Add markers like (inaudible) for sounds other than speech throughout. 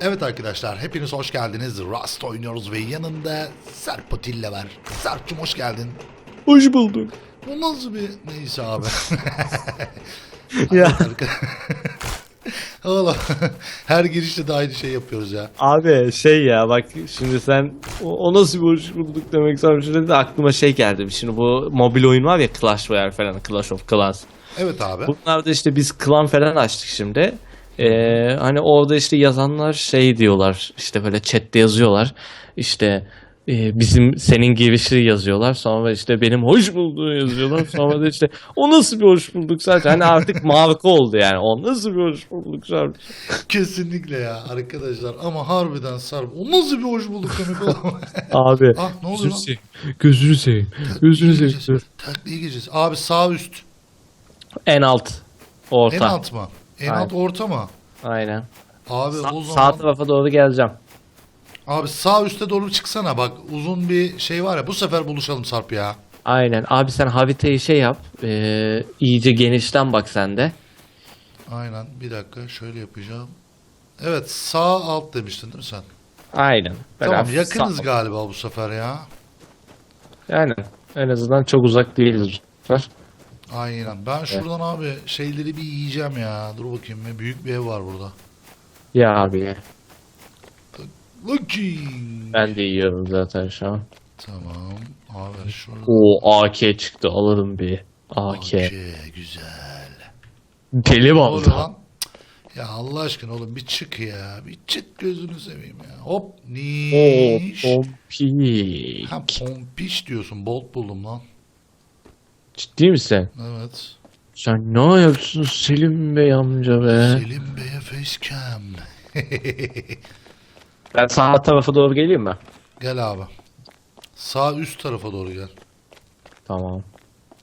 Evet arkadaşlar hepiniz hoş geldiniz. Rust oynuyoruz ve yanında Sarp Atilla var. Sarp'cum hoş geldin. Hoş bulduk. Bu nasıl bir neyse abi. (laughs) Ya (laughs) Oğlum her girişte de aynı şey yapıyoruz ya. abi şey ya bak şimdi sen o, o nasıl bir hoş bulduk demek. Şimdi de aklıma şey geldi. Şimdi bu mobil oyun var ya Clash Royale falan Clash of Clans. Evet abi. Bunlarda işte biz klan falan açtık şimdi. Ee, hani orada işte yazanlar şey diyorlar işte böyle chatte yazıyorlar işte e, bizim senin girişi yazıyorlar sonra işte benim hoş bulduğu yazıyorlar sonra da işte o nasıl bir hoş bulduk zaten hani artık marka oldu yani o nasıl bir hoş bulduk zaten. Kesinlikle ya arkadaşlar ama harbiden Sarp o nasıl bir hoş bulduk demek oğlum. (laughs) Abi ah ne oluyor gözünü lan? seveyim gözünü seveyim gözünü seveyim Gireceğiz. Takliye gireceğiz. Abi sağ üst. en alt orta En alt mı? En Aynen. alt orta mı? aynen Abi Sa- o sağ zaman tarafa doğru geleceğim abi sağ üste doğru çıksana bak uzun bir şey var ya bu sefer buluşalım Sarp ya. aynen abi sen haritayı şey yap e, iyice genişten bak sen de Aynen bir dakika şöyle yapacağım. Evet sağ alt demiştin değil mi sen? Aynen. Tamam yakınız sağ- galiba bu sefer ya. Aynen. En azından çok uzak değiliz. bu sefer. Aynen. Ben şuradan abi şeyleri bir yiyeceğim ya. Dur bakayım bir büyük bir ev var burada. Ya abi ya. Ben de yiyorum zaten şu an. Tamam. Abi şurada. O AK çıktı alırım bir. AK. Okey, güzel. Deli balta. Ya Allah aşkına oğlum bir çık ya. Bir çık gözünü seveyim ya. Hop niş. pompik. Ha pompiş diyorsun. Bolt buldum lan. Ciddi misin? Evet. Sen ne yapıyorsun Selim Bey amca be? Selim Bey'e facecam. (laughs) Ben sağ tarafa doğru geleyim mi? Gel abi. Sağ üst tarafa doğru gel. Tamam.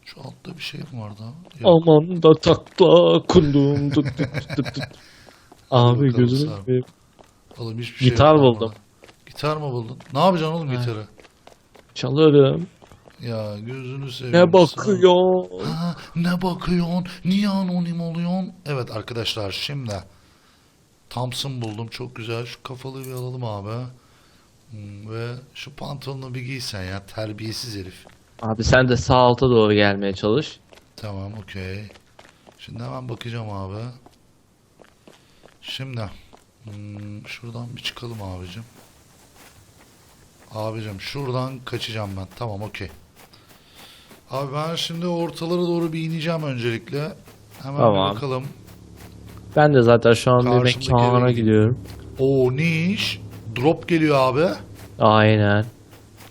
Şu altta bir şey mi vardı abi? Yok. Aman da takla kundum. Dıt dıt dıt dıt. Abi bakalım gözünü Sarp. seveyim. Oğlum hiçbir şey Gitar yok lan buldum. bana. Gitar mı buldun? Ne yapacaksın oğlum gitarı? Çalarım. Ya gözünü seveyim. Ne bakıyor? Ha, ne bakıyorsun? Niye anonim oluyorsun? Evet arkadaşlar şimdi Thompson buldum. Çok güzel. Şu kafalığı bir alalım abi. Hmm, Ve şu pantolonu bir giysen ya. Terbiyesiz herif. Abi sen de sağ alta doğru gelmeye çalış. Tamam okey. Şimdi hemen bakacağım abi. Şimdi hmm, şuradan bir çıkalım abicim. Abicim şuradan kaçacağım ben. Tamam okey. Abi ben şimdi ortalara doğru bir ineceğim öncelikle. Hemen bir Tamam. bakalım. Ben de zaten şu an bir Karşımdaki mekana eve gidiyorum. O ne iş? Drop geliyor abi. Aynen.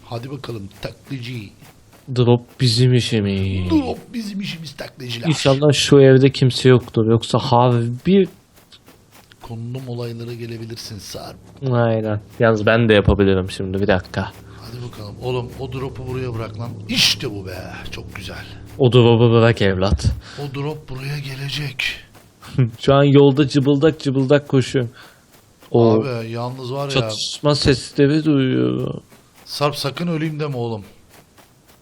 Hadi bakalım taklici. Drop bizim işimiz. Drop bizim işimiz takliciler. İnşallah şu evde kimse yoktur. Yoksa harbi Kondom olaylara gelebilirsin Sarp. Aynen. Yalnız ben de yapabilirim şimdi bir dakika. Hadi bakalım. Oğlum o drop'u buraya bırak lan. İşte bu be. Çok güzel. O drop'u bırak evlat. O drop buraya gelecek. (laughs) Şu an yolda cıbıldak cıbıldak koşuyorum. O Abi yalnız var ya. çatışma sesleri duyuyorum. Sarp sakın öleyim deme oğlum.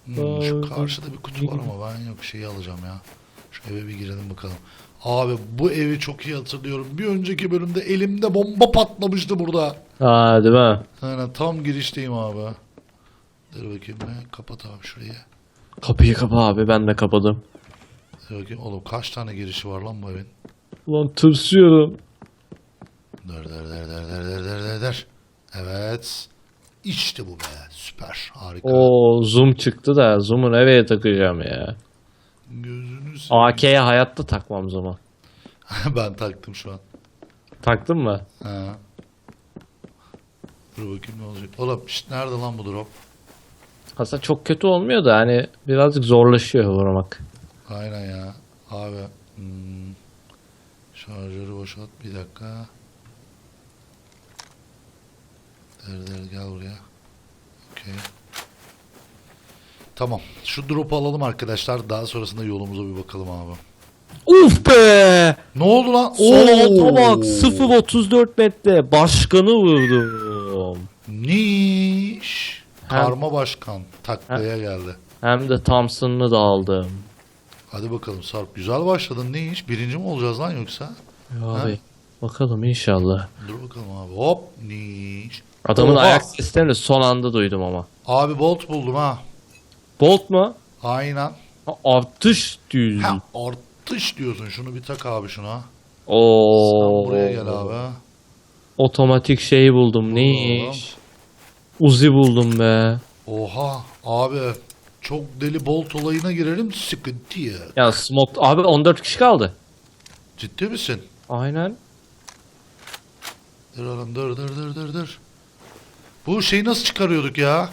Hmm, şu karşıda bir kutu var ama ben yok şeyi alacağım ya. Şu eve bir girelim bakalım. Abi bu evi çok iyi hatırlıyorum. Bir önceki bölümde elimde bomba patlamıştı burada. Aa değil mi? Aynen tam girişteyim abi. Dur bakayım be. Kapat abi şurayı. Kapıyı kapa abi ben de kapadım. Dur bakayım. Oğlum kaç tane girişi var lan bu evin? Ulan tırsıyorum. Dur dur dur dur dur dur dur dur dur. Evet. İşte bu be. Süper. Harika. O zoom çıktı da zoom'u nereye takacağım ya? Gözünü. AK'ye hayatta takmam zoom'u. (laughs) ben taktım şu an. Taktın mı? Ha. Dur bakayım ne olacak. Oğlum şşt, nerede lan bu drop? Aslında çok kötü olmuyor da hani birazcık zorlaşıyor vurmak. Aynen ya. Abi. Hmm. Şarjörü boşalt. Bir dakika. Der der gel buraya. Okey. Tamam. Şu drop'u alalım arkadaşlar. Daha sonrasında yolumuza bir bakalım abi. Uf be! Ne oldu lan? Saata bak 0.34 metre başkanı vurdum. Niş. Karma başkan taklaya geldi. Hem de Thompson'ını da aldım. Hadi bakalım Sarp. Güzel başladın. Ne iş? Birinci mi olacağız lan yoksa? Abi Bakalım inşallah. Dur bakalım abi. Hop. Niş. Adamın Oha. ayak seslerini son anda duydum ama. Abi bolt buldum ha. Bolt mu? Aynen. Ha, artış düz. Ha, artış diyorsun. Şunu bir tak abi şuna. Oo. Sen buraya gel abi. Otomatik şey buldum. Ne iş? Uzi buldum be. Oha abi. Çok deli bolt olayına girelim sıkıntı ya. Ya smoke abi 14 kişi kaldı. Ciddi misin? Aynen. Dur oğlum dur dur dur dur dur. Bu şeyi nasıl çıkarıyorduk ya?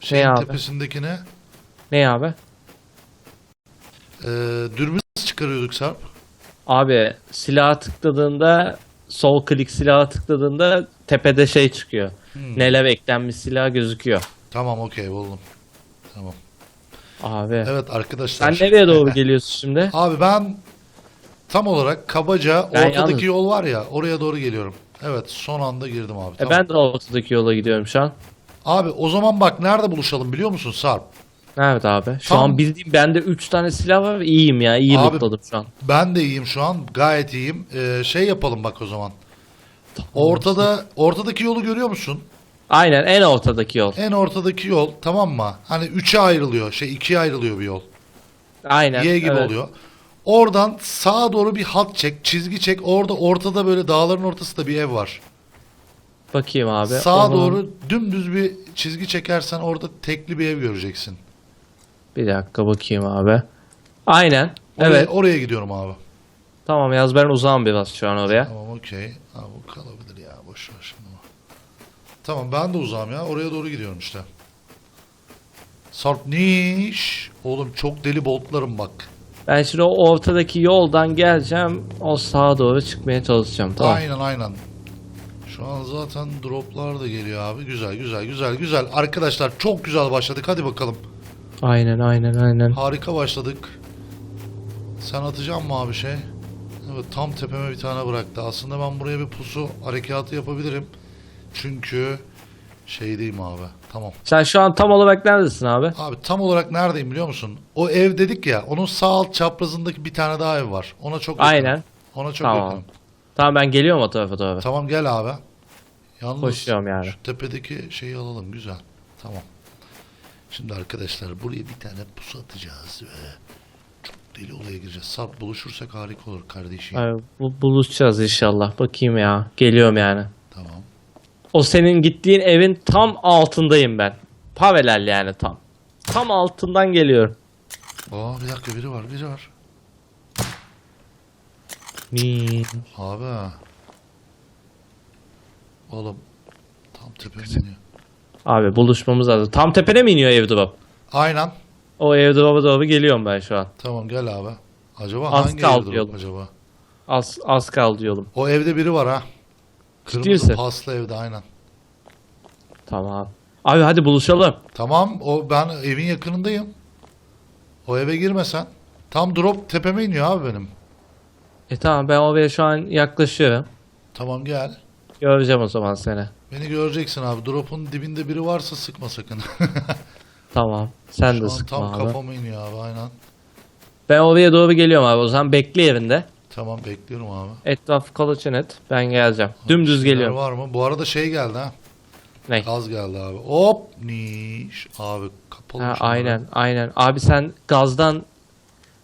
Şeyin abi? tepesindekine. Ne abi? Ee, dürbün nasıl çıkarıyorduk Sarp? Abi silaha tıkladığında sol klik silaha tıkladığında tepede şey çıkıyor. Hmm. Nelev eklenmiş silah gözüküyor. Tamam okey buldum. Tamam. Abi. Evet arkadaşlar. Sen nereye doğru geliyorsun şimdi? (laughs) Abi ben tam olarak kabaca Ben ortadaki yalnız- yol var ya oraya doğru geliyorum. Evet son anda girdim abi. E Tamam. ben de ortadaki yola gidiyorum şu an. Abi o zaman bak nerede buluşalım biliyor musun Sarp? Evet abi. Şu Tamam. an bildiğim bende 3 tane silah var ve iyiyim ya. İyi Abi- lootladım şu an. Ben de iyiyim şu an. Gayet iyiyim. Ee, şey yapalım bak o zaman. Ortada ortadaki yolu görüyor musun? Aynen en ortadaki yol. En ortadaki yol tamam mı? Hani üçe ayrılıyor. Şey ikiye ayrılıyor bir yol. Aynen. Y gibi evet. oluyor. Oradan sağa doğru bir hat çek, çizgi çek. Orada ortada böyle dağların ortasında bir ev var. Bakayım abi. Sağa Onu- doğru dümdüz bir çizgi çekersen orada tekli bir ev göreceksin. Bir dakika bakayım abi. Aynen. Oraya, Evet. Oraya gidiyorum abi. Tamam yaz ben uzağım biraz şu an oraya. Tamam okey. Ha, bu kalabilir ya. Boş ver şimdi. bu. Tamam ben de uzağım ya. Oraya doğru gidiyorum işte. Sarp niş. Oğlum çok deli boltlarım bak. Ben şimdi o ortadaki yoldan geleceğim. O sağa doğru çıkmaya çalışacağım. Tamam. Aynen aynen. Şu an zaten droplar da geliyor abi. Güzel güzel güzel güzel. Arkadaşlar çok güzel başladık. Hadi bakalım. Aynen aynen aynen. Harika başladık. Sen atacağım mı abi şey? Evet tam tepeme bir tane bıraktı. Aslında ben buraya bir pusu harekatı yapabilirim. Çünkü şeydeyim abi. Tamam. Sen şu an tam olarak neredesin abi? Abi tam olarak neredeyim biliyor musun? O ev dedik ya. Onun sağ alt çaprazındaki bir tane daha ev var. Ona çok yakınım. Aynen. Ona çok Tamam. yakınım. Tamam ben geliyorum o tarafa doğru. Tamam gel abi. Yalnız Koşuyorum yani. şu tepedeki şeyi alalım güzel. Tamam. Şimdi arkadaşlar buraya bir tane pusu atacağız ve deli olaya gireceğiz. Sarp buluşursak harika olur kardeşim. Ay, bu, buluşacağız inşallah. Bakayım ya. Geliyorum yani. Tamam. O senin gittiğin evin tam altındayım ben. Pavelel yani tam. Tam altından geliyorum. Aa bir dakika biri var biri var. Ni. Abi. Oğlum tam tepeme iniyor. Abi buluşmamız lazım. Tam tepene mi iniyor ev drop? Aynen. O ev drop'a doğru geliyorum ben şu an. Tamam gel abi. Acaba Az hangi kaldı evde yolum. acaba? Az, az kaldı yolum. O evde biri var ha. Kırmızı paslı evde aynen. Tamam. Abi hadi buluşalım. Tamam o ben evin yakınındayım. O eve girmesen. Tam drop tepeme iniyor abi benim. E tamam ben oraya şu an yaklaşıyorum. Tamam gel. Göreceğim o zaman seni. Beni göreceksin abi. Drop'un dibinde biri varsa sıkma sakın. (laughs) Tamam. Sen Şu de an sıkma tam abi. kafama iniyor abi aynen. Ben oraya doğru geliyorum abi. O zaman bekle yerinde. Tamam bekliyorum abi. Etrafı kolaçın et. Ben geleceğim. Dümdüz Şeyler geliyorum. Var mı? Bu arada şey geldi ha. Ne? Gaz geldi abi. Hop niş. Abi kapalı. Ha, şunları. aynen aynen. Abi sen gazdan...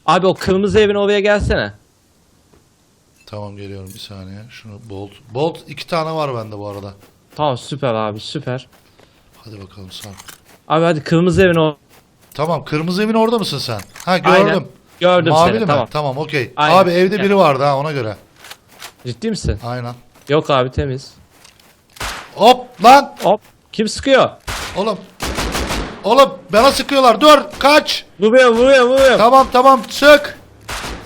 Abi o kırmızı evin oraya gelsene. Tamam geliyorum bir saniye. Şunu bolt. Bolt iki tane var bende bu arada. Tamam süper abi süper. Hadi bakalım sen. Abi hadi kırmızı evin o... Tamam kırmızı evin orada mısın sen? Ha gördüm. Aynen. Gördüm Mavili seni mi? tamam. Tamam okey. Aynen. Abi evde biri vardı ha ona göre. Ciddi misin? Aynen. Yok abi temiz. Hop lan. Hop. Kim sıkıyor? Oğlum. Oğlum bana sıkıyorlar. Dur kaç. Vuruyor vuruyor vuruyor. Tamam tamam sık.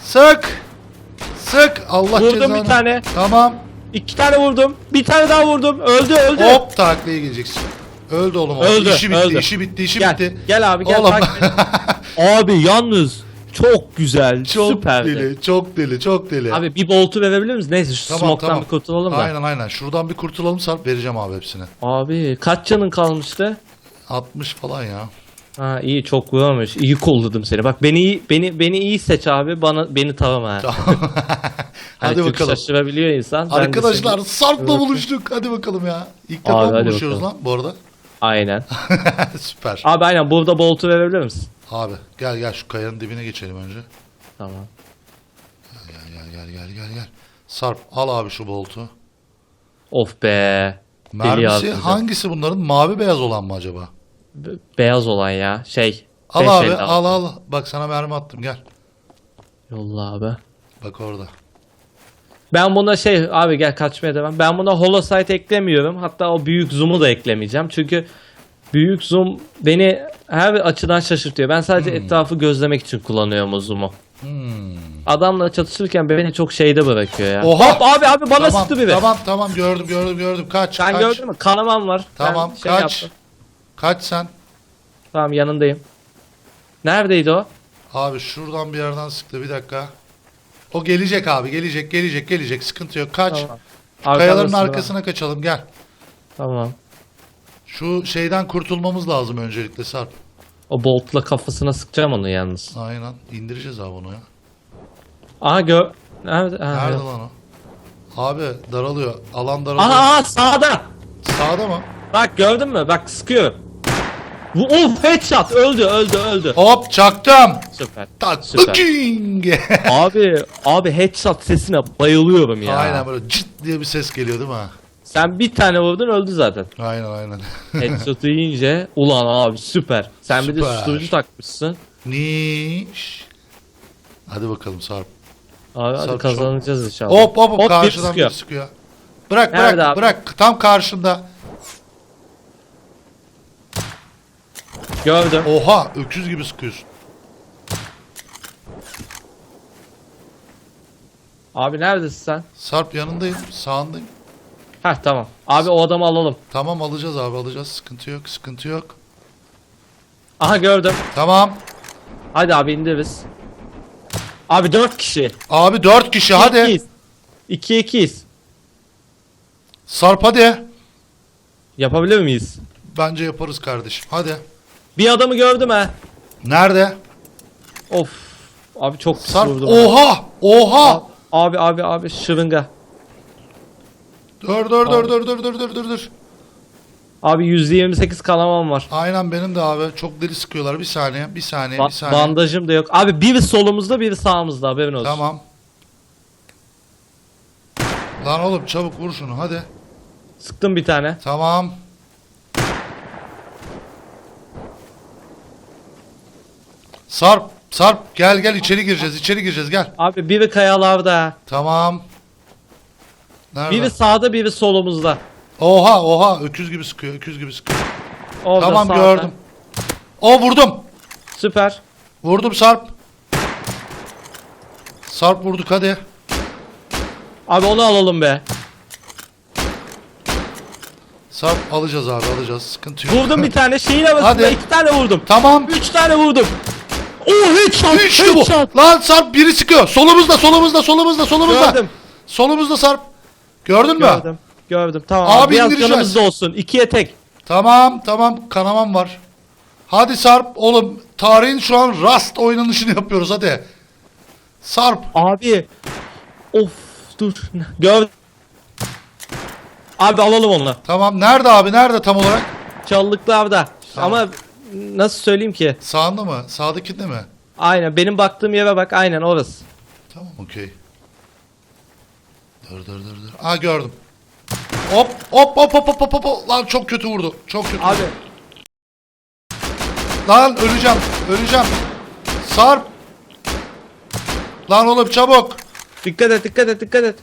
Sık. Sık. Allah Vurdum cezanı. bir tane. Tamam. İki tane vurdum. Bir tane daha vurdum. Öldü öldü. Hop taklaya geleceksin. Öldü oğlum. o. Öldü, İşi bitti, öldü. işi bitti, işi Gel. bitti. Gel abi gel Oğlum. (laughs) Abi yalnız çok güzel. çok süperdi. deli, çok deli, çok deli. Abi bir boltu verebilir miyiz? Neyse şu Tamam, smoke'tan tamam. bir kurtulalım da. Aynen aynen. Şuradan bir kurtulalım Sarp. Vereceğim abi hepsini. Abi kaç canın kalmıştı? 60 falan ya. Ha iyi çok vuramamış. İyi kolladım seni. Bak beni iyi, beni beni iyi seç abi. Bana beni tavama. (laughs) ha. Hani (laughs) Hadi çünkü bakalım. şaşırabiliyor insan. Arkadaşlar seni- Sarp'la buluştuk. Hadi bakalım ya. İlk defa buluşuyoruz bakalım. lan bu arada. Aynen. (laughs) Süper. Abi aynen burada boltu verebilir misin? Abi gel gel şu kayanın dibine geçelim önce. Tamam. Gel gel gel gel gel gel. Sarp al abi şu boltu. Of be. Mermisi hangisi bunların? Mavi beyaz olan mı acaba? Be- beyaz olan ya. Şey. Al abi al al. Bak sana mermi attım gel. Yolla abi. Bak orada. Ben buna şey abi gel kaçmaya devam. Ben buna holosight eklemiyorum. Hatta o büyük zoom'u da eklemeyeceğim. Çünkü büyük zoom beni her açıdan şaşırtıyor. Ben sadece etrafı gözlemek için kullanıyorum o zoom'u. Hmm. Adamla çatışırken beni çok şeyde bırakıyor ya. Oha! Hop abi abi bana tamam, sıktı biri. Tamam tamam gördüm gördüm gördüm. Kaç Sen kaç. gördün mü? Kanamam var. Ben Tamam şey kaç. yaptım. Kaç sen. Tamam yanındayım. Neredeydi o? Abi şuradan bir yerden sıktı bir dakika. O gelecek abi gelecek gelecek gelecek sıkıntı yok kaç. Tamam. Kayaların arkasına kaçalım gel. Tamam. Şu şeyden kurtulmamız lazım öncelikle Sarp. O boltla kafasına sıkacağım onu yalnız. Aynen indireceğiz abi onu ya. Aha gör. Nerede? Ha, Nerede yok. lan o? Abi daralıyor. Alan daralıyor. Aha, aha sağda. Sağda mı? Bak gördün mü? Bak sıkıyor. Bu of headshot öldü öldü öldü. Hop çaktım. Süper. Tatlı Süper. king. (laughs) Abi abi headshot sesine bayılıyorum ya. Aynen böyle cıt diye bir ses geliyor değil mi? Sen bir tane vurdun öldü zaten. Aynen aynen. (laughs) Headshot yiyince ulan abi süper. Sen bir de Süper. susturucu takmışsın. Niş. Hadi bakalım Sarp. Abi hadi Sarp, kazanacağız inşallah. Hop hop hop biri karşıdan sıkıyor. biri sıkıyor. Bırak Nerede bırak abi? bırak tam karşında. Gördüm. Oha öküz gibi sıkıyorsun. Abi neredesin sen? Sarp yanındayım sağındayım. Heh tamam. Abi o adamı alalım. Tamam alacağız abi alacağız sıkıntı yok sıkıntı yok. Aha gördüm. Tamam. Hadi abi indiririz. Abi 4 kişi. Abi dört kişi hadi. 2 2 2'yiz. Sarp hadi. Yapabilir miyiz? Bence yaparız kardeşim hadi. Bir adamı gördüm ha. Nerede? Of. Abi çok pis Sarp vurdum. oha oha. Abi abi abi şırınga. Dur dur dur dur dur dur dur dur dur. Abi %28 kanamam var. Aynen benim de abi çok deli sıkıyorlar bir saniye bir saniye Ba- bir saniye. bandajım da yok. Abi biri solumuzda biri sağımızda haberin olsun. Tamam. Lan oğlum çabuk vur şunu hadi. Sıktım bir tane. Tamam. Sarp, Sarp gel gel içeri gireceğiz, içeri gireceğiz gel. Abi biri kayalarda. Tamam. Nerede? Biri sağda biri solumuzda. Oha oha öküz gibi sıkıyor, öküz gibi sıkıyor. Orada tamam sağda. gördüm. O vurdum. Süper. Vurdum Sarp. Sarp vurduk hadi. Abi onu alalım be. Sarp alacağız abi alacağız. Sıkıntı yok. Vurdum bir tane şeyin (laughs) arasında Hadi. iki tane vurdum. Tamam. Üç tane vurdum. Oh headshot. İşte bu. headshot. Lan Sarp biri sıkıyor. Solumuzda, solumuzda, solumuzda, solumuzda. Gördüm. Solumuzda Sarp. Gördün mü? Gördüm. Gördüm. Tamam. Abi Biraz indireceğiz. canımız da olsun. İkiye tek. Tamam, tamam. Kanamam var. Hadi Sarp oğlum. Tarihin şu an Rust oynanışını yapıyoruz hadi. Sarp. Abi. Of dur. Gördüm. Abi alalım onu. Tamam. Nerede abi? Nerede tam olarak? Çalılıklarda. Tamam. Ama nasıl söyleyeyim ki? Sağında mı? Sağdakinde mi? Aynen benim baktığım yere bak aynen orası. Tamam okey. Dur dur dur dur. Aa gördüm. Hop hop hop hop hop hop hop. Lan çok kötü vurdu. Çok kötü. Abi Lan öleceğim. Öleceğim. Sarp. Lan oğlum çabuk. dikkat et dikkat et dikkat et.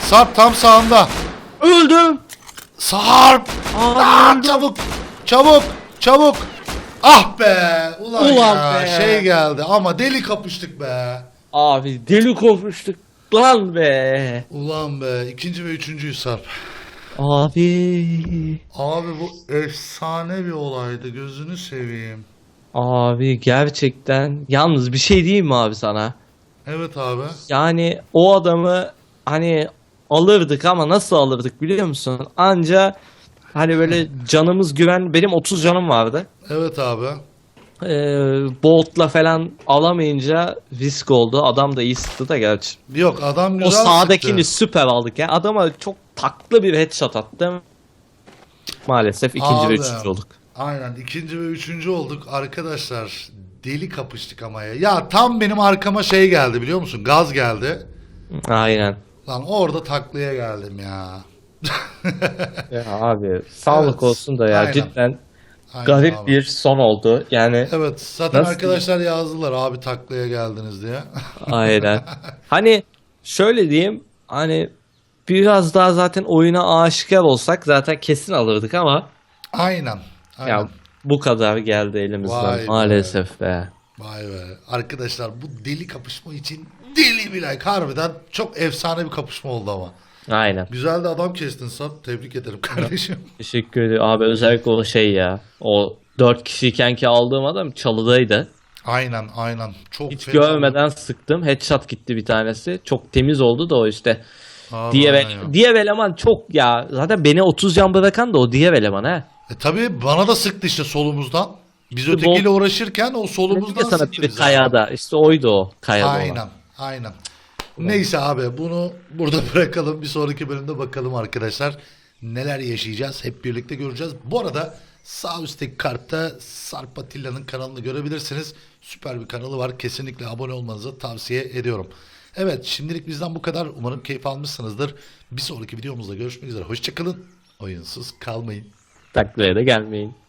Sarp tam sağında. Öldüm. Sarp. Aa, öldüm. çabuk. Çabuk. Çabuk. Ah be. Ulan, Ulan ya, be. Şey geldi ama deli kapıştık be. Abi deli kopmuştuk lan be. Ulan be. ikinci ve üçüncüyü Sarp. Abi. Abi bu efsane bir olaydı. Gözünü seveyim. Abi gerçekten yalnız bir şey diyeyim mi abi sana? Evet abi. Yani o adamı hani alırdık ama nasıl alırdık biliyor musun? Anca hani böyle canımız güven benim 30 canım vardı. Evet abi. e, Bolt'la falan alamayınca risk oldu. Adam da iyi sıktı da gerçi. Yok adam O güzel sağdakini sıktı. süper aldık ya. Adama çok taklı bir headshot attım. Maalesef ikinci Abi. ve üçüncü olduk. Aynen ikinci ve üçüncü olduk arkadaşlar. Deli kapıştık ama ya. Ya tam benim arkama şey geldi biliyor musun? Gaz geldi. Aynen. Lan orada taklaya geldim ya. Ya abi sağlık Evet, olsun da ya aynen. cidden Aynen garip abi. bir son oldu. Yani Evet zaten Nasıl arkadaşlar yazdılar abi taklaya geldiniz diye. (laughs) aynen. Hani şöyle diyeyim hani biraz daha zaten oyuna aşikar olsak zaten kesin alırdık ama aynen. Aynen. ya bu kadar geldi elimizden Vay be. maalesef be. Vay be. Arkadaşlar bu deli kapışma için deli bir like. Harbiden çok efsane bir kapışma oldu ama. Aynen. Güzel de adam kestin Sarp. Tebrik ederim kardeşim. (laughs) Teşekkür ederim abi özellikle o şey ya. O 4 kişiyken ki aldığım adam çalıdaydı. aynen aynen. Çok Hiç görmeden sıktım. Headshot gitti bir tanesi. Çok temiz oldu da o işte. Diğer, aynen ya. diğer eleman çok ya. Zaten beni 30 can bırakan da o diğer eleman ha. E tabii bana da sıktı işte solumuzdan. Biz İşte ötekiyle bol- uğraşırken o solumuzdan sana sıktı biri bize. kayada. İşte oydu o kayada olan. Aynen. Neyse abi bunu burada (laughs) bırakalım. Bir sonraki bölümde bakalım arkadaşlar. Neler yaşayacağız hep birlikte göreceğiz. Bu arada sağ üstteki kartta Sarp Atilla'nın kanalını görebilirsiniz. Süper bir kanalı var. Kesinlikle abone olmanızı tavsiye ediyorum. Evet şimdilik bizden bu kadar. Umarım keyif almışsınızdır. Bir sonraki videomuzda görüşmek üzere. Hoşçakalın. Oyunsuz kalmayın. Taklaya da gelmeyin.